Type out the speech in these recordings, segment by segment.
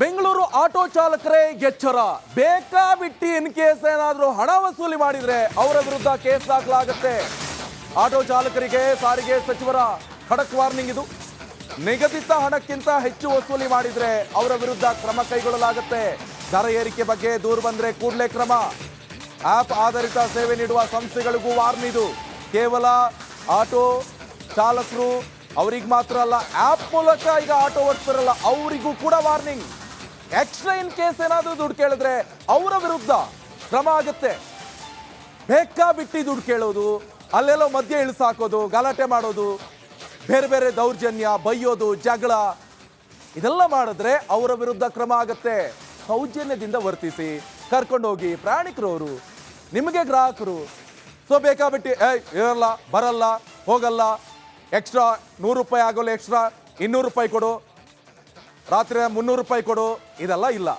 Bengaluru auto ಚಾಲಕರೇ ಎಚ್ಚರ. ಬೇಕಾ ಬಿಟ್ಟಿ ಇನ್ ಕೇಸ್ ಏನಾದರೂ ಹಣ ವಸೂಲಿ ಮಾಡಿದರೆ ಅವರ ವಿರುದ್ಧ ಕೇಸ್ ದಾಖಲಾಗುತ್ತೆ. ಆಟೋ ಚಾಲಕರಿಗೆ ಸಾರಿಗೆ ಸಚಿವರ ಖಡಕ್ ವಾರ್ನಿಂಗ್ ಇದು. ನಿಗದಿತ ಹಣಕ್ಕಿಂತ ಹೆಚ್ಚು ವಸೂಲಿ ಮಾಡಿದರೆ ಅವರ ವಿರುದ್ಧ ಕ್ರಮ ಕೈಗೊಳ್ಳಲಾಗುತ್ತೆ. ದರ ಏರಿಕೆ ಬಗ್ಗೆ ದೂರು ಬಂದರೆ ಕೂಡಲೇ ಕ್ರಮ. ಆಪ್ ಆಧಾರಿತ ಸೇವೆ ನೀಡುವ ಸಂಸ್ಥೆಗಳಿಗೂ ವಾರ್ನ್ ಇದು. ಕೇವಲ ಆಟೋ ಚಾಲಕರು, ಅವ್ರಿಗೆ ಮಾತ್ರ ಅಲ್ಲ, ಆಪ್ ಮೂಲಕ ಈಗ ಆಟೋ ಓಡಿಸ್ತಾರಲ್ಲ, ಅವರಿಗೂ ಕೂಡ ವಾರ್ನಿಂಗ್. ಎಕ್ಸ್ಟ್ರಾ ಇನ್ ಕೇಸ್ ಏನಾದರೂ ದುಡ್ಡು ಕೇಳಿದ್ರೆ ಅವರ ವಿರುದ್ಧ ಕ್ರಮ ಆಗುತ್ತೆ. ಬೇಕಾ ಬಿಟ್ಟಿ ದುಡ್ಡು ಕೇಳೋದು, ಅಲ್ಲೆಲ್ಲೋ ಮಧ್ಯೆ ಇಳಿಸಾಕೋದು, ಗಲಾಟೆ ಮಾಡೋದು, ಬೇರೆ ಬೇರೆ ದೌರ್ಜನ್ಯ, ಬೈಯೋದು, ಜಗಳ, ಇದೆಲ್ಲ ಮಾಡಿದ್ರೆ ಅವರ ವಿರುದ್ಧ ಕ್ರಮ ಆಗುತ್ತೆ. ಸೌಜನ್ಯದಿಂದ ವರ್ತಿಸಿ ಕರ್ಕೊಂಡೋಗಿ ಅವರು ನಿಮಗೆ ಗ್ರಾಹಕರು, ಸೊ ಬೇಕಾಬಿಟ್ಟು ಏಯ್, ಇರಲ್ಲ, ಬರಲ್ಲ, ಹೋಗಲ್ಲ, ಎಕ್ಸ್ಟ್ರಾ ನೂರು ರೂಪಾಯಿ ಆಗೋಲ್ಲ, ಎಕ್ಸ್ಟ್ರಾ ಇನ್ನೂರು ರೂಪಾಯಿ ಕೊಡು ರಾತ್ರಿ ಮುನ್ನೂರು ರೂಪಾಯಿ ಕೊಡು. ಇದೆಲ್ಲ ಇಲ್ಲ.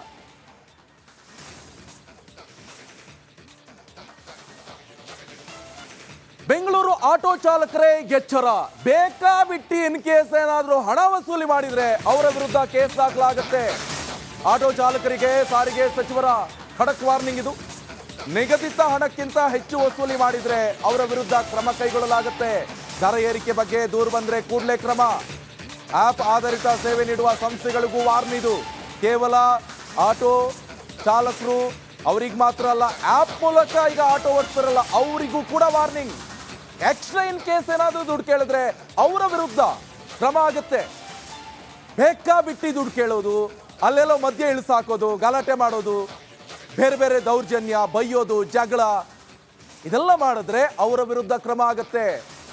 ಬೆಂಗಳೂರು ಆಟೋ ಚಾಲಕರೇ ಎಚ್ಚರ. ಬೇಕಾಬಿಟ್ಟಿ ಇನ್ ಕೇಸ್ ಏನಾದರೂ ಹಣ ವಸೂಲಿ ಮಾಡಿದ್ರೆ ಅವರ ವಿರುದ್ಧ ಕೇಸ್ ದಾಖಲಾಗುತ್ತೆ. ಆಟೋ ಚಾಲಕರಿಗೆ ಸಾರಿಗೆ ಸಚಿವರ ಖಡಕ್ ವಾರ್ನಿಂಗ್ ಇದು. ನಿಗದಿತ ಹಣಕ್ಕಿಂತ ಹೆಚ್ಚು ವಸೂಲಿ ಮಾಡಿದ್ರೆ ಅವರ ವಿರುದ್ಧ ಕ್ರಮ ಕೈಗೊಳ್ಳಲಾಗುತ್ತೆ. ದರ ಏರಿಕೆ ಬಗ್ಗೆ ದೂರು ಬಂದರೆ ಕೂಡಲೇ ಕ್ರಮ. ಆಪ್ ಆಧಾರಿತ ಸೇವೆ ನೀಡುವ ಸಂಸ್ಥೆಗಳಿಗೂ ವಾರ್ನ್ ಇದು. ಕೇವಲ ಆಟೋ ಚಾಲಕರು, ಅವ್ರಿಗೆ ಮಾತ್ರ ಅಲ್ಲ, ಆಪ್ ಮೂಲಕ ಈಗ ಆಟೋ ಓಡಿಸ್ತಾರಲ್ಲ, ಅವರಿಗೂ ಕೂಡ ವಾರ್ನಿಂಗ್. ಎಕ್ಸ್ಟ್ರಾ ಇನ್ ಕೇಸ್ ಏನಾದರೂ ದುಡ್ಡು ಕೇಳಿದ್ರೆ ಅವರ ವಿರುದ್ಧ ಕ್ರಮ ಆಗುತ್ತೆ. ಬೇಕಾ ಬಿಟ್ಟು ದುಡ್ಡು ಕೇಳೋದು, ಅಲ್ಲೆಲ್ಲೋ ಮಧ್ಯೆ ಇಳಿಸಾಕೋದು ಗಲಾಟೆ ಮಾಡೋದು, ಬೇರೆ ಬೇರೆ ದೌರ್ಜನ್ಯ, ಬೈಯೋದು, ಜಗಳ, ಇದೆಲ್ಲ ಮಾಡಿದ್ರೆ ಅವರ ವಿರುದ್ಧ ಕ್ರಮ ಆಗುತ್ತೆ.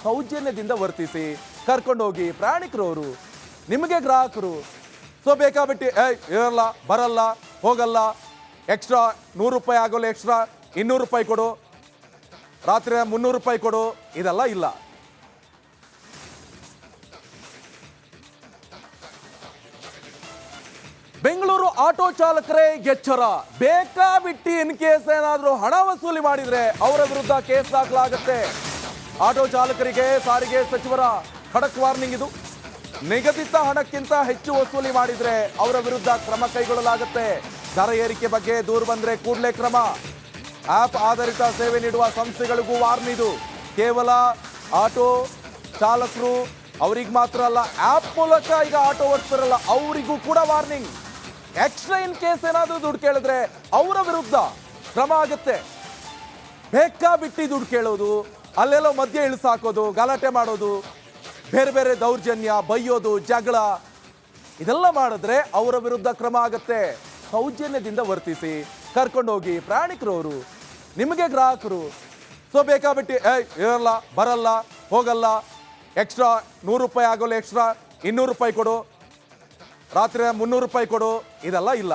ಸೌಜನ್ಯದಿಂದ ವರ್ತಿಸಿ ಕರ್ಕೊಂಡೋಗಿ ಪ್ರಾಣಿಕರವರು ನಿಮಗೆ ಗ್ರಾಹಕರು ಸೊ ಬೇಕಾಬಿಟ್ಟು, ಏಯ್, ಇರಲ್ಲ, ಬರಲ್ಲ, ಹೋಗಲ್ಲ ಎಕ್ಸ್ಟ್ರಾ ನೂರು ರೂಪಾಯಿ ಆಗೋಲ್ಲ ಎಕ್ಸ್ಟ್ರಾ ಇನ್ನೂರು ರೂಪಾಯಿ ಕೊಡು, ರಾತ್ರಿ ಮುನ್ನೂರು ರೂಪಾಯಿ ಕೊಡು, ಇದೆಲ್ಲ ಇಲ್ಲ. ಬೆಂಗಳೂರು ಆಟೋ ಚಾಲಕರೇ, ಎಚ್ಚರ. ಬೇಕಾ ಬಿಟ್ಟಿ ಇನ್ ಕೇಸ್ ಏನಾದರೂ ಹಣ ವಸೂಲಿ ಮಾಡಿದರೆ ಅವರ ವಿರುದ್ಧ ಕೇಸ್ ದಾಖಲಾಗುತ್ತೆ. ಆಟೋ ಚಾಲಕರಿಗೆ, ಸಾರಿಗೆ ಸಚಿವರ ಖಡಕ್ ವಾರ್ನಿಂಗ್ ಇದು. ನಿಗದಿತ ಹಣಕ್ಕಿಂತ ಹೆಚ್ಚು ವಸೂಲಿ ಮಾಡಿದ್ರೆ ಅವರ ವಿರುದ್ಧ ಕ್ರಮ ಕೈಗೊಳ್ಳಲಾಗುತ್ತೆ. ದರ ಏರಿಕೆ ಬಗ್ಗೆ ದೂರು ಬಂದ್ರೆ ಕೂಡಲೇ ಕ್ರಮ. ಆಪ್ ಆಧಾರಿತ ಸೇವೆ ನೀಡುವ ಸಂಸ್ಥೆಗಳಿಗೂ ವಾರ್ನ್ ಇದು. ಕೇವಲ ಆಟೋ ಚಾಲಕರು, ಅವ್ರಿಗೆ ಮಾತ್ರ ಅಲ್ಲ, ಆಪ್ ಮೂಲಕ ಈಗ ಆಟೋ ಓಡಿಸ್ತಾರಲ್ಲ, ಅವರಿಗೂ ಕೂಡ ವಾರ್ನಿಂಗ್. ಎಕ್ಸ್ಟ್ರಾ ಇನ್ ಕೇಸ್ ಏನಾದರೂ ದುಡ್ಡು ಕೇಳಿದ್ರೆ ಅವರ ವಿರುದ್ಧ ಕ್ರಮ ಆಗುತ್ತೆ. ಬೇಕಾ ಬಿಟ್ಟು ದುಡ್ಡು ಕೇಳೋದು, ಅಲ್ಲೆಲ್ಲೋ ಮಧ್ಯೆ ಇಳಿಸಾಕೋದು, ಗಲಾಟೆ ಮಾಡೋದು ಬೇರೆ ಬೇರೆ ದೌರ್ಜನ್ಯ, ಬೈಯೋದು, ಜಗಳ ಇದೆಲ್ಲ ಮಾಡಿದ್ರೆ ಅವರ ವಿರುದ್ಧ ಕ್ರಮ ಆಗುತ್ತೆ. ಸೌಜನ್ಯದಿಂದ ವರ್ತಿಸಿ ಕರ್ಕೊಂಡೋಗಿ ಅವರು ನಿಮಗೆ ಗ್ರಾಹಕರು, ಸೊ ಬೇಕಾಬಿಟ್ಟು, ಏಯ್, ಇರಲ್ಲ, ಬರಲ್ಲ, ಹೋಗಲ್ಲ, ಎಕ್ಸ್ಟ್ರಾ ನೂರು ರೂಪಾಯಿ ಆಗೋಲ್ಲ, ಎಕ್ಸ್ಟ್ರಾ ಇನ್ನೂರು ರೂಪಾಯಿ ಕೊಡು ರಾತ್ರಿ ಮುನ್ನೂರು ರೂಪಾಯಿ ಕೊಡು, ಇದೆಲ್ಲ ಇಲ್ಲ.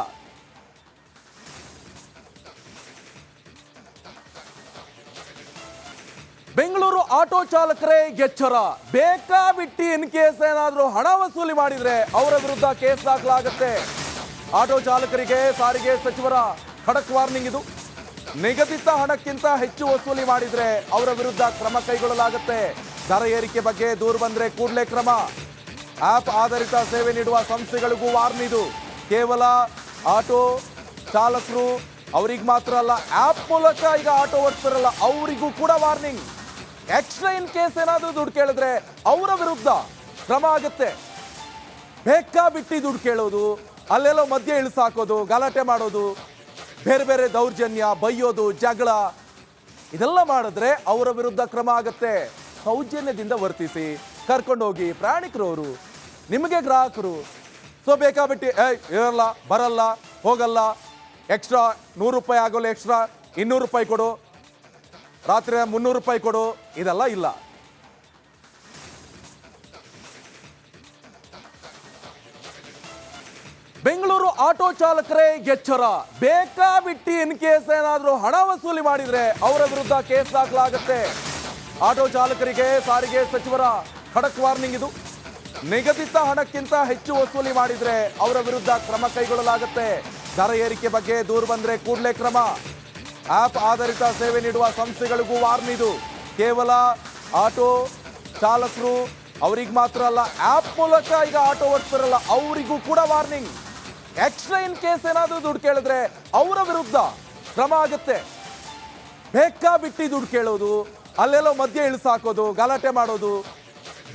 ಬೆಂಗಳೂರು ಆಟೋ ಚಾಲಕರೇ ಎಚ್ಚರ. ಬೇಕಾ ಬಿಟ್ಟಿ ಇನ್ ಕೇಸ್ ಏನಾದರೂ ಹಣ ವಸೂಲಿ ಮಾಡಿದರೆ ಅವರ ವಿರುದ್ಧ ಕೇಸ್ ದಾಖಲಾಗುತ್ತೆ. ಆಟೋ ಚಾಲಕರಿಗೆ ಸಾರಿಗೆ ಸಚಿವರ ಖಡಕ್ ವಾರ್ನಿಂಗ್ ಇದು. ನಿಗದಿತ ಹಣಕ್ಕಿಂತ ಹೆಚ್ಚು ವಸೂಲಿ ಮಾಡಿದರೆ ಅವರ ವಿರುದ್ಧ ಕ್ರಮ ಕೈಗೊಳ್ಳಲಾಗುತ್ತೆ. ದರ ಏರಿಕೆ ಬಗ್ಗೆ ದೂರು ಬಂದರೆ ಕೂಡಲೇ ಕ್ರಮ. ಆಪ್ ಆಧಾರಿತ ಸೇವೆ ನೀಡುವ ಸಂಸ್ಥೆಗಳಿಗೂ ವಾರ್ನ್ ಇದು. ಕೇವಲ ಆಟೋ ಚಾಲಕರು ಅವ್ರಿಗೆ ಮಾತ್ರ ಅಲ್ಲ, ಆಪ್ ಮೂಲಕ ಈಗ ಆಟೋ ಓಡಿಸ್ತಾರಲ್ಲ, ಅವರಿಗೂ ಕೂಡ ವಾರ್ನಿಂಗ್. ಎಕ್ಸ್ಟ್ರಾ ಇನ್ ಕೇಸ್ ಏನಾದರೂ ದುಡ್ಡು ಕೇಳಿದ್ರೆ ಅವರ ವಿರುದ್ಧ ಕ್ರಮ ಆಗುತ್ತೆ. ಬೇಕಾ ಬಿಟ್ಟಿ ದುಡ್ಡು ಕೇಳೋದು, ಅಲ್ಲೆಲ್ಲೋ ಮಧ್ಯೆ ಇಳಿಸಾಕೋದು, ಗಲಾಟೆ ಮಾಡೋದು, ಬೇರೆ ಬೇರೆ ದೌರ್ಜನ್ಯ, ಬೈಯೋದು, ಜಗಳ, ಇದೆಲ್ಲ ಮಾಡಿದ್ರೆ ಅವರ ವಿರುದ್ಧ ಕ್ರಮ ಆಗುತ್ತೆ. ಸೌಜನ್ಯದಿಂದ ವರ್ತಿಸಿ ಕರ್ಕೊಂಡೋಗಿ ಅವರು ನಿಮಗೆ ಗ್ರಾಹಕರು, ಸೊ ಬೇಕಾಬಿಟ್ಟು ಏಯ್, ಇರಲ್ಲ, ಬರಲ್ಲ, ಹೋಗಲ್ಲ, ಎಕ್ಸ್ಟ್ರಾ ನೂರು ರೂಪಾಯಿ ಆಗೋಲ್ಲ, ಎಕ್ಸ್ಟ್ರಾ ಇನ್ನೂರು ರೂಪಾಯಿ ಕೊಡು ರಾತ್ರಿ ಮುನ್ನೂರು ರೂಪಾಯಿ ಕೊಡು. ಇದೆಲ್ಲ ಇಲ್ಲ. ಬೆಂಗಳೂರು ಆಟೋ ಚಾಲಕರೇ ಎಚ್ಚರ. ಬೇಕಾ ಬಿಟ್ಟಿ ಇನ್ ಕೇಸ್ ಏನಾದರೂ ಹಣ ವಸೂಲಿ ಮಾಡಿದ್ರೆ ಅವರ ವಿರುದ್ಧ ಕೇಸ್ ದಾಖಲಾಗುತ್ತೆ. ಆಟೋ ಚಾಲಕರಿಗೆ ಸಾರಿಗೆ ಸಚಿವರ ಖಡಕ್ ವಾರ್ನಿಂಗ್ ಇದು. ನಿಗದಿತ ಹಣಕ್ಕಿಂತ ಹೆಚ್ಚು ವಸೂಲಿ ಮಾಡಿದ್ರೆ ಅವರ ವಿರುದ್ಧ ಕ್ರಮ ಕೈಗೊಳ್ಳಲಾಗುತ್ತೆ. ದರ ಏರಿಕೆ ಬಗ್ಗೆ ದೂರು ಬಂದ್ರೆ ಕೂಡಲೇ ಕ್ರಮ. ಆಪ್ ಆಧಾರಿತ ಸೇವೆ ನೀಡುವ ಸಂಸ್ಥೆಗಳಿಗೂ ವಾರ್ನ್ ಇದು. ಕೇವಲ ಆಟೋ ಚಾಲಕರು, ಅವ್ರಿಗೆ ಮಾತ್ರ ಅಲ್ಲ, ಆಪ್ ಮೂಲಕ ಈಗ ಆಟೋ ಓಡಿಸ್ತಾರಲ್ಲ, ಅವರಿಗೂ ಕೂಡ ವಾರ್ನಿಂಗ್. ಎಕ್ಸ್ಟ್ರಾ ಇನ್ ಕೇಸ್ ಏನಾದರೂ ದುಡ್ಡು ಕೇಳಿದ್ರೆ ಅವರ ವಿರುದ್ಧ ಕ್ರಮ ಆಗುತ್ತೆ. ಬೇಕಾ ಬಿಟ್ಟು ದುಡ್ಡು ಕೇಳೋದು, ಅಲ್ಲೆಲ್ಲೋ ಮಧ್ಯೆ ಇಳಿಸಾಕೋದು, ಗಲಾಟೆ ಮಾಡೋದು,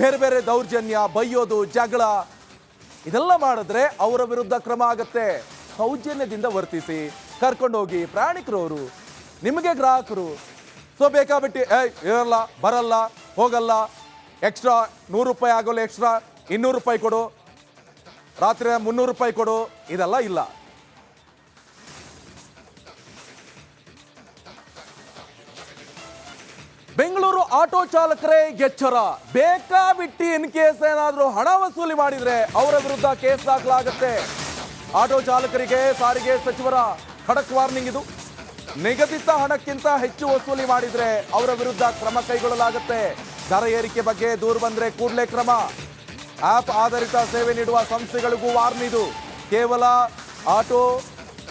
ಬೇರೆ ಬೇರೆ ದೌರ್ಜನ್ಯ, ಬೈಯೋದು, ಜಗಳ, ಇದೆಲ್ಲ ಮಾಡಿದ್ರೆ ಅವರ ವಿರುದ್ಧ ಕ್ರಮ ಆಗುತ್ತೆ. ಸೌಜನ್ಯದಿಂದ ವರ್ತಿಸಿ ಕರ್ಕೊಂಡೋಗಿ ಅವರು ನಿಮಗೆ ಗ್ರಾಹಕರು, ಸೊ ಬೇಕಾಬಿಟ್ಟು ಏಯ್, ಇರಲ್ಲ, ಬರಲ್ಲ, ಹೋಗಲ್ಲ, ಎಕ್ಸ್ಟ್ರಾ ನೂರು ರೂಪಾಯಿ ಆಗೋಲ್ಲ ಎಕ್ಸ್ಟ್ರಾ, ಇನ್ನೂರು ರೂಪಾಯಿ ಕೊಡು, ರಾತ್ರಿ ಮುನ್ನೂರು ರೂಪಾಯಿ ಕೊಡು, ಇದೆಲ್ಲ ಇಲ್ಲ. ಬೆಂಗಳೂರು ಆಟೋ ಚಾಲಕರೇ, ಎಚ್ಚರ. ಬೇಕಾಬಿಟ್ಟಿ ಇನ್ ಕೇಸ್ ಏನಾದರೂ ಹಣ ವಸೂಲಿ ಮಾಡಿದ್ರೆ ಅವರ ವಿರುದ್ಧ ಕೇಸ್ ದಾಖಲಾಗುತ್ತೆ. ಆಟೋ ಚಾಲಕರಿಗೆ ಸಾರಿಗೆ ಸಚಿವರ ಖಡಕ್ ವಾರ್ನಿಂಗ್ ಇದು. ನಿಗದಿತ ಹಣಕ್ಕಿಂತ ಹೆಚ್ಚು ವಸೂಲಿ ಮಾಡಿದರೆ ಅವರ ವಿರುದ್ಧ ಕ್ರಮ ಕೈಗೊಳ್ಳಲಾಗುತ್ತೆ. ದರ ಏರಿಕೆ ಬಗ್ಗೆ ದೂರು ಬಂದರೆ ಕೂಡಲೇ ಕ್ರಮ. ಆಪ್ ಆಧಾರಿತ ಸೇವೆ ನೀಡುವ ಸಂಸ್ಥೆಗಳಿಗೂ ವಾರ್ನ್ ಇದು. ಕೇವಲ ಆಟೋ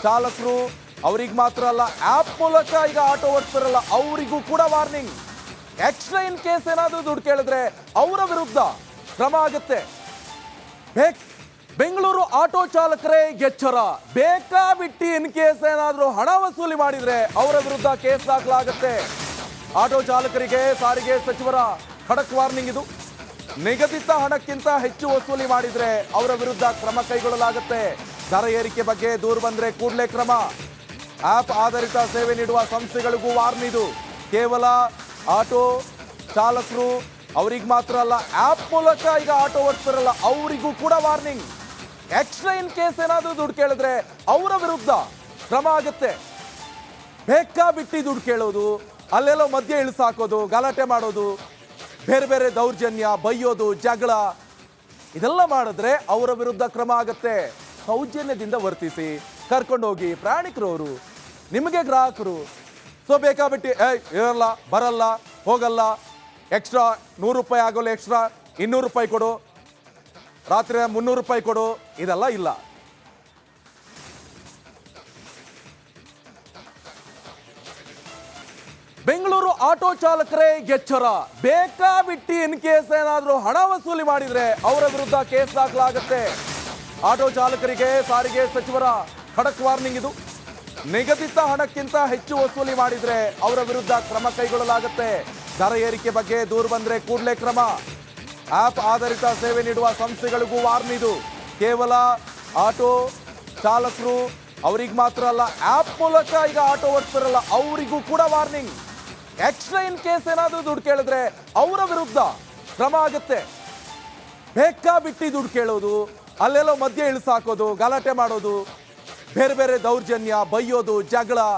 ಚಾಲಕರು ಅವ್ರಿಗೆ ಮಾತ್ರ ಅಲ್ಲ, ಆಪ್ ಮೂಲಕ ಈಗ ಆಟೋ ಓಡಿಸ್ತಾರಲ್ಲ, ಅವರಿಗೂ ಕೂಡ ವಾರ್ನಿಂಗ್. ಎಕ್ಸ್ಟ್ರಾ ಇನ್ ಕೇಸ್ ಏನಾದರೂ ದುಡ್ಡು ಕೇಳಿದ್ರೆ ಅವರ ವಿರುದ್ಧ ಕ್ರಮ ಆಗುತ್ತೆ. ಬೆಂಗಳೂರು ಆಟೋ ಚಾಲಕರೇ ಎಚ್ಚರ. ಬೇಕಾಬಿಟ್ಟಿ ಇನ್ ಕೇಸ್ ಏನಾದರೂ ಹಣ ವಸೂಲಿ ಮಾಡಿದರೆ ಅವರ ವಿರುದ್ಧ ಕೇಸ್ ದಾಖಲಾಗುತ್ತೆ. ಆಟೋ ಚಾಲಕರಿಗೆ ಸಾರಿಗೆ ಸಚಿವರ ಖಡಕ್ ವಾರ್ನಿಂಗ್ ಇದು. ನಿಗದಿತ ಹಣಕ್ಕಿಂತ ಹೆಚ್ಚು ವಸೂಲಿ ಮಾಡಿದರೆ ಅವರ ವಿರುದ್ಧ ಕ್ರಮ ಕೈಗೊಳ್ಳಲಾಗುತ್ತೆ. ದರ ಏರಿಕೆ ಬಗ್ಗೆ ದೂರು ಬಂದರೆ ಕೂಡಲೇ ಕ್ರಮ. ಆಪ್ ಆಧಾರಿತ ಸೇವೆ ನೀಡುವ ಸಂಸ್ಥೆಗಳಿಗೂ ವಾರ್ನ್ ಇದು. ಕೇವಲ ಆಟೋ ಚಾಲಕರು, ಅವ್ರಿಗೆ ಮಾತ್ರ ಅಲ್ಲ, ಆಪ್ ಮೂಲಕ ಈಗ ಆಟೋ ಓಡಿಸ್ತಾರಲ್ಲ, ಅವರಿಗೂ ಕೂಡ ವಾರ್ನಿಂಗ್. ಎಕ್ಸ್ಟ್ರಾ ಇನ್ ಕೇಸ್ ಏನಾದರೂ ದುಡ್ಡು ಕೇಳಿದ್ರೆ ಅವರ ವಿರುದ್ಧ ಕ್ರಮ ಆಗುತ್ತೆ. ಬೇಕಾಬಿಟ್ಟಿ ದುಡ್ಡು ಕೇಳೋದು, ಅಲ್ಲೆಲ್ಲೋ ಮಧ್ಯೆ ಇಳಿಸಾಕೋದು, ಗಲಾಟೆ ಮಾಡೋದು, ಬೇರೆ ಬೇರೆ ದೌರ್ಜನ್ಯ, ಬೈಯೋದು, ಜಗಳ, ಇದೆಲ್ಲ ಮಾಡಿದ್ರೆ ಅವರ ವಿರುದ್ಧ ಕ್ರಮ ಆಗುತ್ತೆ. ಸೌಜನ್ಯದಿಂದ ವರ್ತಿಸಿ ಕರ್ಕೊಂಡೋಗಿ ಪ್ರಯಾಣಿಕರವರು, ನಿಮಗೆ ಗ್ರಾಹಕರು, ಸೊ ಬೇಕಾಬಿಟ್ಟಿ ಏಯ್, ಇರಲ್ಲ, ಬರಲ್ಲ, ಹೋಗಲ್ಲ, ಎಕ್ಸ್ಟ್ರಾ ನೂರು ರೂಪಾಯಿ ಆಗೋಲ್ಲ, ಎಕ್ಸ್ಟ್ರಾ ಇನ್ನೂರು ರೂಪಾಯಿ ಕೊಡು ರಾತ್ರಿ ಮುನ್ನೂರು ರೂಪಾಯಿ ಕೊಡು. ಇದೆಲ್ಲ ಇಲ್ಲ. ಬೆಂಗಳೂರು ಆಟೋ ಚಾಲಕರೇ ಎಚ್ಚರ. ಬೇಕಾಬಿಟ್ಟಿ ಇನ್ ಕೇಸ್ ಏನಾದರೂ ಹಣ ವಸೂಲಿ ಮಾಡಿದ್ರೆ ಅವರ ವಿರುದ್ಧ ಕೇಸ್ ದಾಖಲಾಗುತ್ತೆ. ಆಟೋ ಚಾಲಕರಿಗೆ ಸಾರಿಗೆ ಸಚಿವರ ಖಡಕ್ ವಾರ್ನಿಂಗ್ ಇದು. ನಿಗದಿತ ಹಣಕ್ಕಿಂತ ಹೆಚ್ಚು ವಸೂಲಿ ಮಾಡಿದ್ರೆ ಅವರ ವಿರುದ್ಧ ಕ್ರಮ ಕೈಗೊಳ್ಳಲಾಗುತ್ತೆ. ದರ ಏರಿಕೆ ಬಗ್ಗೆ ದೂರು ಬಂದ್ರೆ ಕೂಡಲೇ ಕ್ರಮ. ಆಪ್ ಆಧಾರಿತ ಸೇವೆ ನೀಡುವ ಸಂಸ್ಥೆಗಳಿಗೂ ವಾರ್ನ್ ಇದು ಕೇವಲ ಆಟೋ ಚಾಲಕರು, ಅವ್ರಿಗೆ ಮಾತ್ರ ಅಲ್ಲ, ಆಪ್ ಮೂಲಕ ಈಗ ಆಟೋ ಓಡಿಸ್ತಾರಲ್ಲ, ಅವರಿಗೂ ಕೂಡ ವಾರ್ನಿಂಗ್. ಎಕ್ಸ್ಟ್ರಾ ಇನ್ ಕೇಸ್ ಏನಾದರೂ ದುಡ್ಡು ಕೇಳಿದ್ರೆ ಅವರ ವಿರುದ್ಧ ಕ್ರಮ ಆಗುತ್ತೆ. ಬೇಕಾಬಿಟ್ಟು ದುಡ್ಡು ಕೇಳೋದು, ಅಲ್ಲೆಲ್ಲೋ ಮಧ್ಯೆ ಇಳಿಸಾಕೋದು, ಗಲಾಟೆ ಮಾಡೋದು, ಬೇರೆ ಬೇರೆ ದೌರ್ಜನ್ಯ, ಬೈಯೋದು, ಜಗಳ